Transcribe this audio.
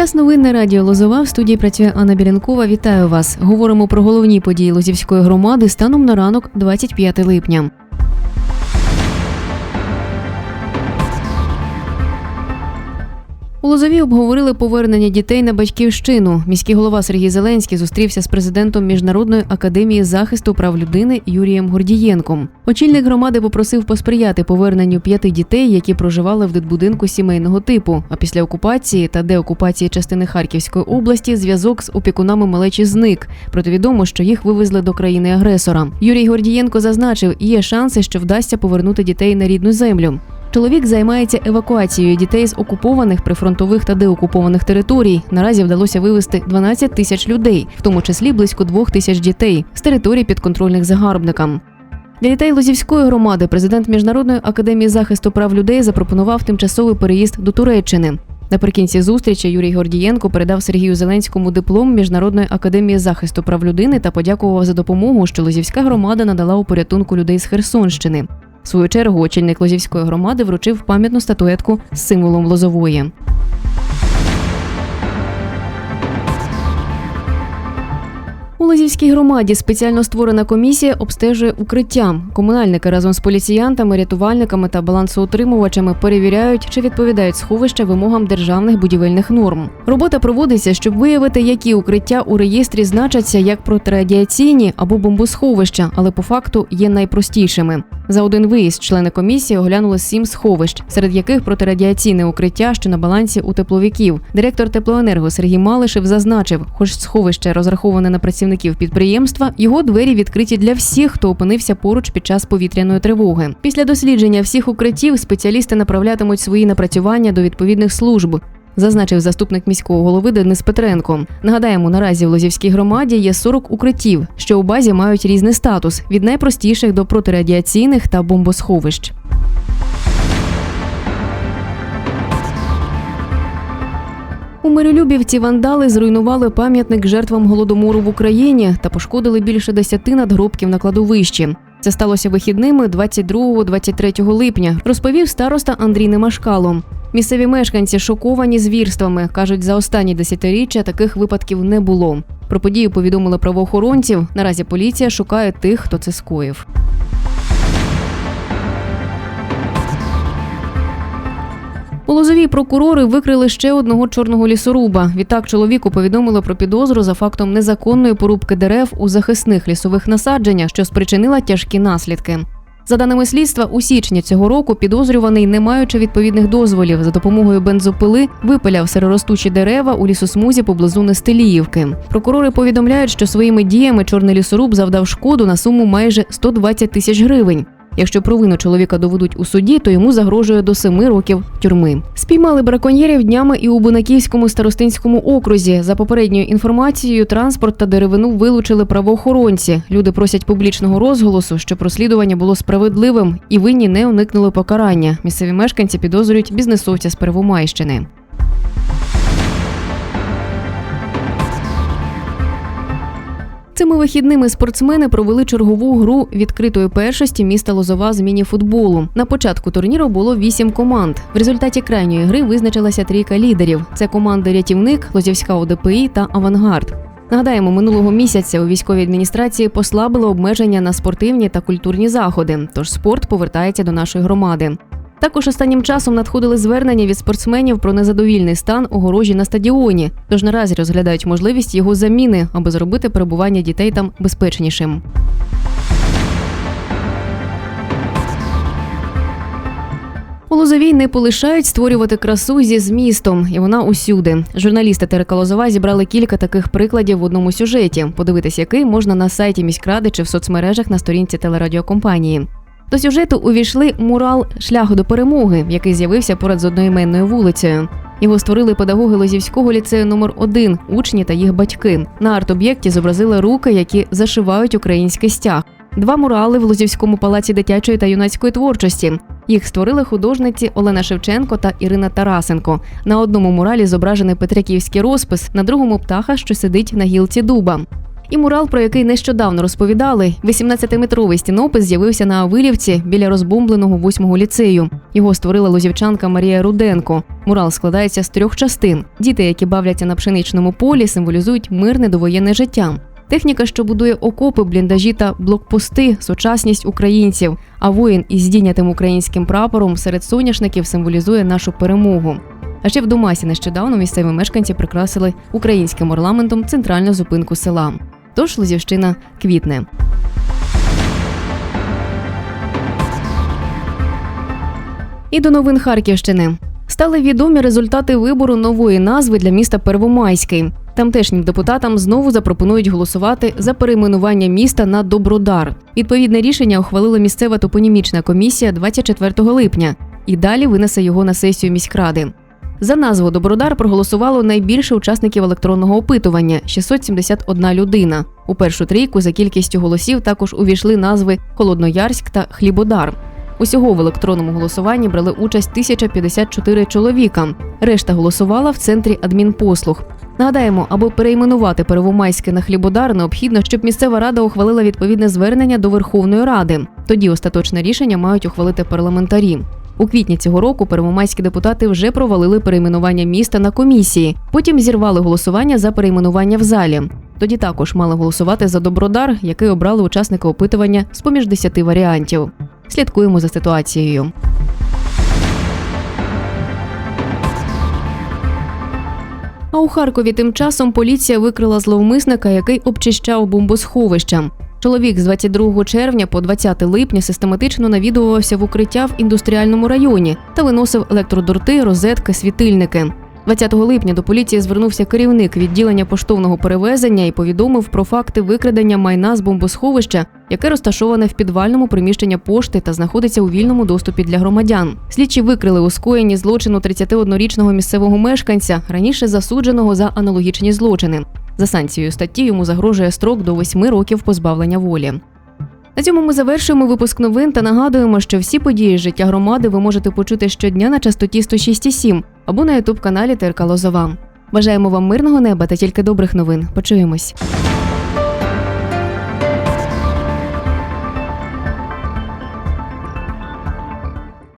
Час новин на радіо Лозова в студії працює Анна Білянкова. Вітаю вас. Говоримо про головні події Лозівської громади станом на ранок 25 липня. У Лозові обговорили повернення дітей на батьківщину. Міський голова Сергій Зеленський зустрівся з президентом Міжнародної академії захисту прав людини Юрієм Гордієнком. Очільник громади попросив посприяти поверненню п'яти дітей, які проживали в дитбудинку сімейного типу. А після окупації та деокупації частини Харківської області зв'язок з опікунами малечі зник. Проте відомо, що їх вивезли до країни-агресора. Юрій Гордієнко зазначив, є шанси, що вдасться повернути дітей на рідну землю. Чоловік займається евакуацією дітей з окупованих прифронтових та деокупованих територій. Наразі вдалося вивезти 12 тисяч людей, в тому числі близько двох тисяч дітей з територій підконтрольних загарбникам. Для дітей Лозівської громади президент Міжнародної академії захисту прав людей запропонував тимчасовий переїзд до Туреччини. Наприкінці зустрічі Юрій Гордієнко передав Сергію Зеленському диплом Міжнародної академії захисту прав людини та подякував за допомогу, що Лозівська громада надала у порятунку людей з Херсонщини. В свою чергу очільник Лозівської громади вручив пам'ятну статуетку з символом Лозової. У Лозівській громаді спеціально створена комісія обстежує укриття. Комунальники разом з поліціянтами, рятувальниками та балансоутримувачами перевіряють, чи відповідають сховища вимогам державних будівельних норм. Робота проводиться, щоб виявити, які укриття у реєстрі значаться як протирадіаційні або бомбосховища, але по факту є найпростішими. За один виїзд члени комісії оглянули сім сховищ, серед яких протирадіаційне укриття, що на балансі у тепловиків. Директор теплоенерго Сергій Малишев зазначив, хоч сховище розраховане на працівників підприємства, його двері відкриті для всіх, хто опинився поруч під час повітряної тривоги. Після дослідження всіх укриттів спеціалісти направлятимуть свої напрацювання до відповідних служб. Зазначив заступник міського голови Денис Петренко. Нагадаємо, наразі в Лозівській громаді є 40 укриттів, що у базі мають різний статус від найпростіших до протирадіаційних та бомбосховищ. У Миролюбівці вандали зруйнували пам'ятник жертвам голодомору в Україні та пошкодили більше десяти надгробків на кладовищі. Це сталося вихідними 22-23 липня, розповів староста Андрій Немашкало. Місцеві мешканці шоковані звірствами. кажуть, за останні десятиріччя таких випадків не було. Про подію повідомили правоохоронців. Наразі поліція шукає тих, хто це скоїв. У Лозовій прокурори викрили ще одного чорного лісоруба. Відтак чоловіку повідомили про підозру за фактом незаконної порубки дерев у захисних лісових насадженнях, що спричинила тяжкі наслідки. За даними слідства, у січні цього року підозрюваний, не маючи відповідних дозволів, за допомогою бензопили випиляв сереростучі дерева у лісосмузі поблизу Нестеліївки. Прокурори повідомляють, що своїми діями чорний лісоруб завдав шкоду на суму майже 120 тисяч гривень. Якщо провину чоловіка доведуть у суді, то йому загрожує до семи років тюрми. Спіймали браконьєрів днями і у Бунаківському старостинському окрузі. За попередньою інформацією, транспорт та деревину вилучили правоохоронці. Люди просять публічного розголосу, щоб розслідування було справедливим і винні не уникнули покарання. Місцеві мешканці підозрюють бізнесовця з Первомайщини. Цими вихідними спортсмени провели чергову гру відкритої першості міста Лозова з міні-футболу. На початку турніру було вісім команд. В результаті крайньої гри визначилася трійка лідерів: це команди Рятівник, Лозівська ОДПІ та Авангард. Нагадаємо, минулого місяця у військовій адміністрації послабили обмеження на спортивні та культурні заходи. Тож спорт повертається до нашої громади. Також останнім часом надходили звернення від спортсменів про незадовільний стан огорожі на стадіоні. Тож наразі розглядають можливість його заміни, аби зробити перебування дітей там безпечнішим. У Лозовій не полишають створювати красу зі змістом, і вона усюди. Журналісти Терека Лозова зібрали кілька таких прикладів в одному сюжеті. Подивитись, який можна на сайті міськради чи в соцмережах на сторінці телерадіокомпанії. До сюжету увійшли мурал Шлях до перемоги, який з'явився поряд з одноіменною вулицею. Його створили педагоги Лозівського ліцею номер 1 учні та їх батьки. На арт-об'єкті зобразили руки, які зашивають український стяг. Два мурали в Лозівському палаці дитячої та юнацької творчості. Їх створили художниці Олена Шевченко та Ірина Тарасенко. На одному муралі зображений петриківський розпис, на другому птаха, що сидить на гілці дуба. І мурал, про який нещодавно розповідали, 18-метровий стінопис з'явився на Авилівці біля розбомбленого 8-го ліцею. Його створила лозівчанка Марія Руденко. Мурал складається з трьох частин. Діти, які бавляться на пшеничному полі, символізують мирне довоєнне життя. Техніка, що будує окопи, бліндажі та блокпости, сучасність українців. А воїн із здійнятим українським прапором серед соняшників символізує нашу перемогу. А ще в Домасі нещодавно місцеві мешканці прикрасили українським орнаментом центральну зупинку села. Тож Лозівщина квітне. І до новин Харківщини. Стали відомі результати вибору нової назви для міста Первомайський. Тамтешнім депутатам знову запропонують голосувати за перейменування міста на Добродар. Відповідне рішення ухвалила місцева топонімічна комісія 24 липня і далі винесе його на сесію міськради. За назву Добродар проголосувало найбільше учасників електронного опитування 671 людина. У першу трійку за кількістю голосів також увійшли назви Холодноярськ та Хлібодар. Усього в електронному голосуванні брали участь 1054 чоловіка. Решта голосувала в центрі адмінпослуг. Нагадаємо, аби перейменувати Первомайське на Хлібодар, необхідно, щоб місцева рада ухвалила відповідне звернення до Верховної Ради. Тоді остаточне рішення мають ухвалити парламентарі. У квітні цього року первомайські депутати вже провалили перейменування міста на комісії. Потім зірвали голосування за перейменування в залі. Тоді також мали голосувати за Добродар, який обрали учасники опитування з поміж 10 варіантів. Слідкуємо за ситуацією. А у Харкові тим часом поліція викрила зловмисника, який обчищав бомбосховища. Чоловік з 22 червня по 20 липня систематично навідувався в укриття в індустріальному районі та виносив електродорти, розетки, світильники. 20 липня до поліції звернувся керівник відділення поштовного перевезення і повідомив про факти викрадення майна з бомбосховища, яке розташоване в підвальному приміщенні пошти та знаходиться у вільному доступі для громадян. Слідчі викрили у скоєнні злочину 31-річного місцевого мешканця, раніше засудженого за аналогічні злочини. За санкцією статті йому загрожує строк до 8 років позбавлення волі. На цьому ми завершуємо випуск новин та нагадуємо, що всі події життя громади ви можете почути щодня на частоті 106,7 або на ютуб каналі ТРК Лозова. Бажаємо вам мирного неба та тільки добрих новин. Почуємось.